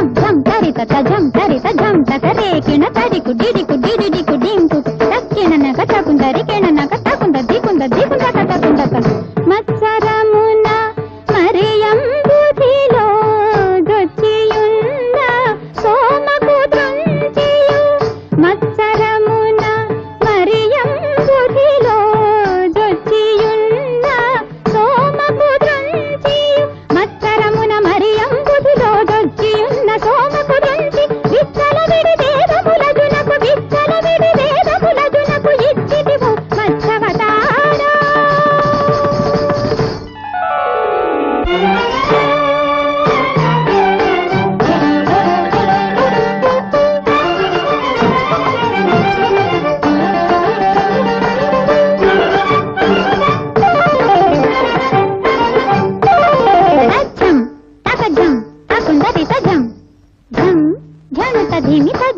ఝం ఝం తరిత ఝం తరిత ఝం తక రేకిణ తడికు డిడికు డిడిడికు ढंग हा कोणता देता ढंग ढंग ढंग असा नेहमीचा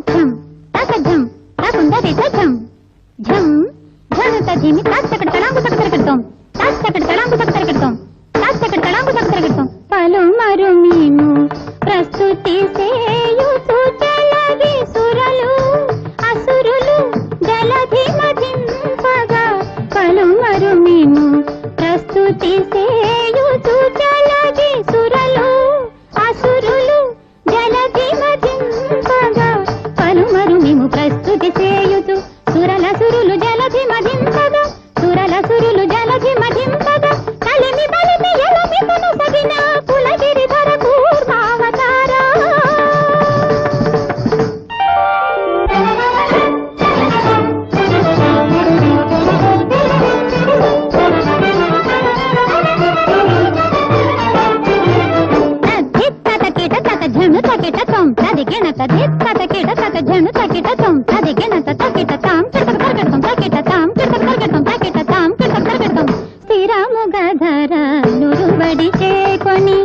పడి చేకొని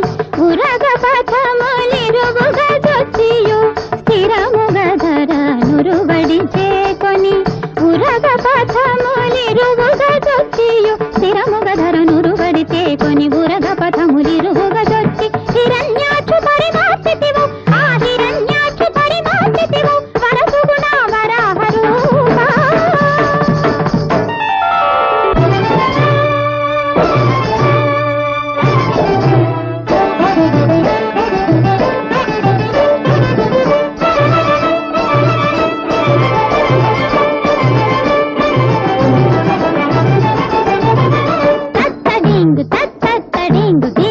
ఉరగ పథమ Thanks.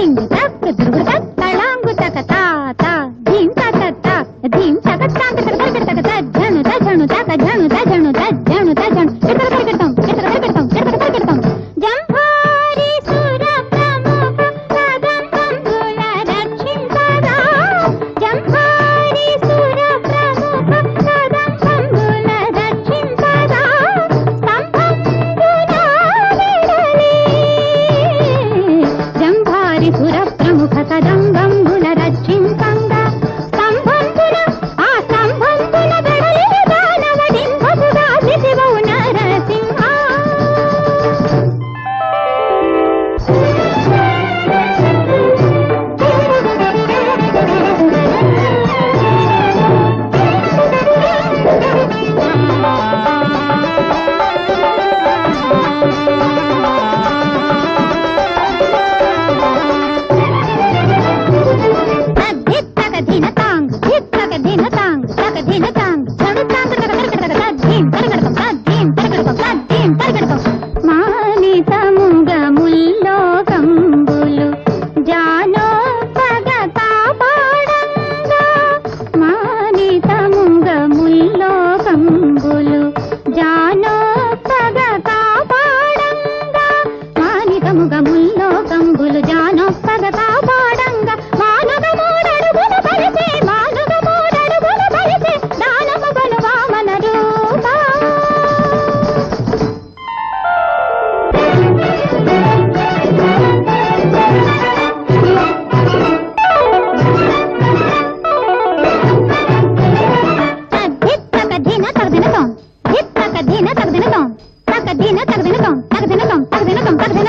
తగ వినకం తగ వినకం తగ వినకం తగ వినకం